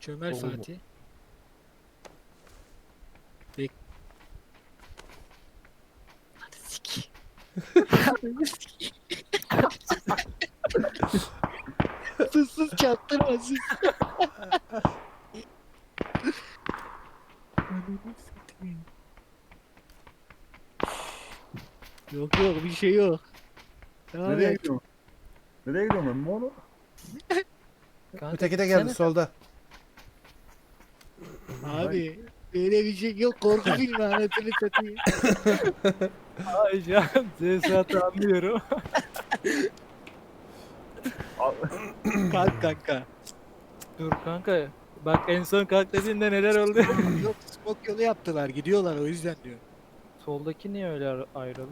Çömel Olur mu? Fatih. Bek. Hadi sik. Hadi sik. sus sus çaktırma sus. Yok yok bir şey yok. Devam Nereye et. gidiyorsun? Nereye gidiyorsun ben oğlum? Kanka, Öteki de geldi solda. Abi böyle bir şey yok korku filmi anasını satayım. Ay can Zesat'ı anlıyorum. Kalk kanka. Dur kanka. Bak en son kalk dediğinde neler oldu? Yok smoke yolu yaptılar gidiyorlar o yüzden diyor. Soldaki niye öyle ar- ayrıldı?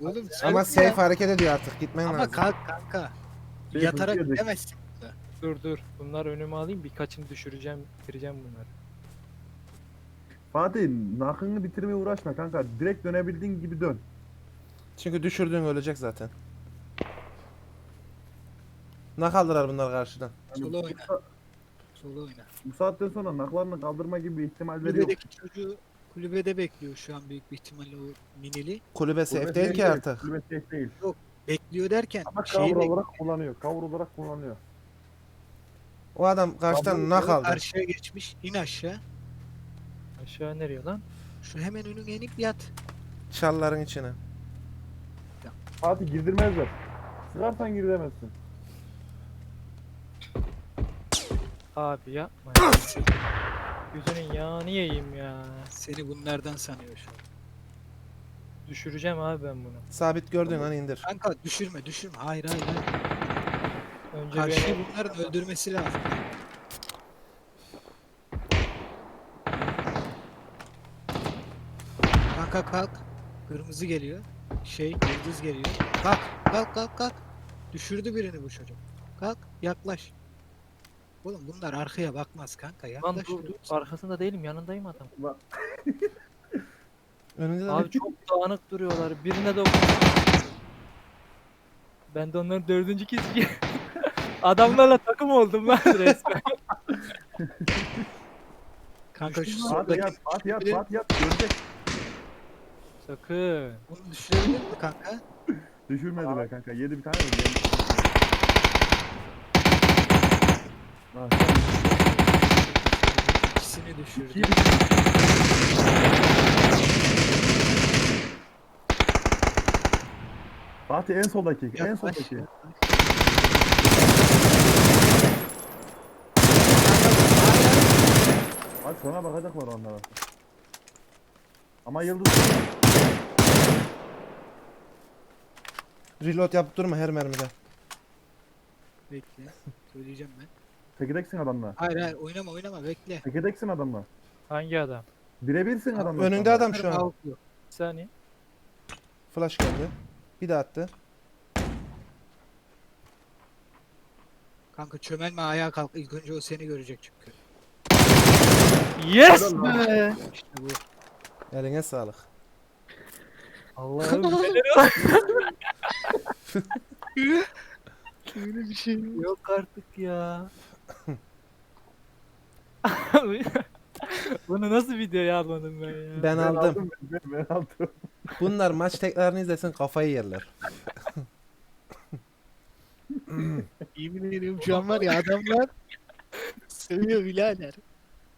Oğlum Ama safe hareket ediyor artık. Gitmen Ama lazım. kalk kanka. Şey, Yatarak yedik. gidemezsin. Dur dur. Bunlar önüme alayım birkaçını düşüreceğim, bitireceğim bunları. Fatih nakını bitirmeye uğraşma kanka. Direkt dönebildiğin gibi dön. Çünkü düşürdüğün ölecek zaten. Ne kaldılar bunlar karşıdan? Yani Sola bu, oyna. Sola oyna. bu saatten sonra naklarını kaldırma gibi ihtimalleri yok. Kulübedeki çocuğu kulübede bekliyor şu an büyük bir ihtimalle o minili. Kulübe Kulübe safe değil ki artık. Kulübe safe değil. Bekliyor derken Ama şeyi cover bekliyor. olarak kullanıyor. Cover olarak kullanıyor. O adam karşıdan ne kaldı? Karşıya geçmiş. in aşağı. Aşağı nereye lan? Şu hemen önüne inip yat. Çalların içine. Fatih girdirmezler. Sıkarsan girdemezsin. Abi yapma ya. Yüzünün yağını yiyeyim ya. Seni bunlardan sanıyor şu an. Düşüreceğim abi ben bunu. Sabit gördüğün an indir. Kanka düşürme düşürme. Hayır hayır hayır. Önce Karşıyı beni... bunların öldürmesi lazım. Kanka kalk. Kırmızı geliyor. Şey yıldız geliyor. Kalk kalk kalk kalk. Düşürdü birini bu çocuk. Kalk yaklaş. Oğlum bunlar arkaya bakmaz kanka Lan yaklaş. dur dur. diyorum. Arkasında değilim yanındayım adam. Önünde de Abi çok dağınık duruyorlar. Birine dokun. Ben de onların dördüncü kişi. Adamlarla takım oldum lan resmen. Kanka şu Fatih soldaki yat, Fatih yat, biri- yat. Görecek. Sakın. bunu düşürebilir mi kanka? Düşürmediler kanka. Yedi bir tane yedi. Ah, İkisini düşürdü. Fatih en soldaki, en Yaklaş, soldaki. yaklaş. Sonra bakacaklar onlara. Ama yıldız reload yapıp durma her mermide. Bekle. Söyleyeceğim ben. Tekedeksin adamla. Hayır hayır oynama oynama bekle. Tekedeksin adamla. Hangi adam? Birebirsin adamla. Önünde adam şu an. Bir saniye. Flash geldi. Bir daha attı. Kanka çömelme ayağa kalk. İlk önce o seni görecek çünkü. Yes be! İşte bu. Eline sağlık. Allah'ım neler Öyle bir şey yok. artık ya. Bunu nasıl videoya almadım ben ya? Ben aldım. Ben, ben aldım. Bunlar maç tekrarını izlesin kafayı yerler. Yemin ediyorum şu an var ya adamlar seviyor birader.